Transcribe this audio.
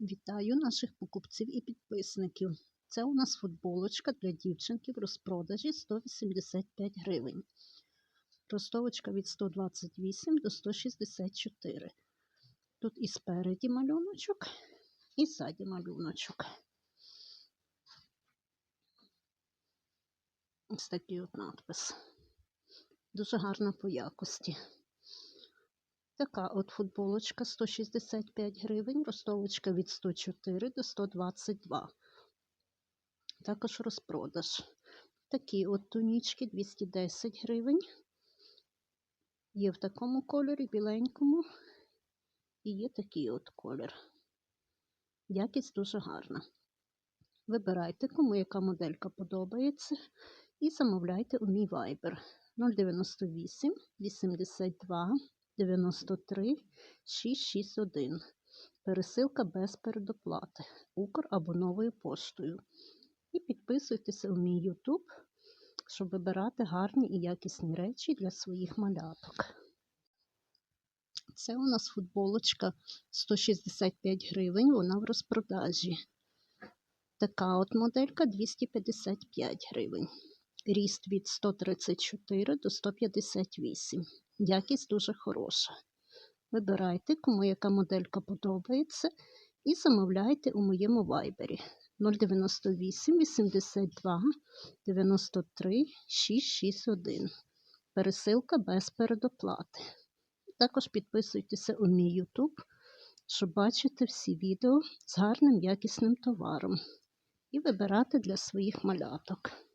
Вітаю наших покупців і підписників. Це у нас футболочка для дівчинки в розпродажі 185 гривень. Ростовочка від 128 до 164. Тут і спереді малюночок, і ззаді малюночок. Ось такий от надпис. Дуже гарна по якості. Така от футболочка 165 гривень, ростовочка від 104 до 122. Також розпродаж. Такі от тунічки 210 гривень. Є в такому кольорі, біленькому. І є такий от колір. Якість дуже гарна. Вибирайте, кому яка моделька подобається, і замовляйте у мій Viber 098 82 93 661. Пересилка без передоплати. Укр або новою поштою. І підписуйтеся у мій YouTube, щоб вибирати гарні і якісні речі для своїх маляток. Це у нас футболочка 165 гривень, вона в розпродажі. Така от моделька 255 гривень. Ріст від 134 до 158. Якість дуже хороша. Вибирайте, кому яка моделька подобається, і замовляйте у моєму вайбері 098 82 93 661. Пересилка без передоплати. Також підписуйтеся у мій YouTube, щоб бачити всі відео з гарним якісним товаром і вибирати для своїх маляток.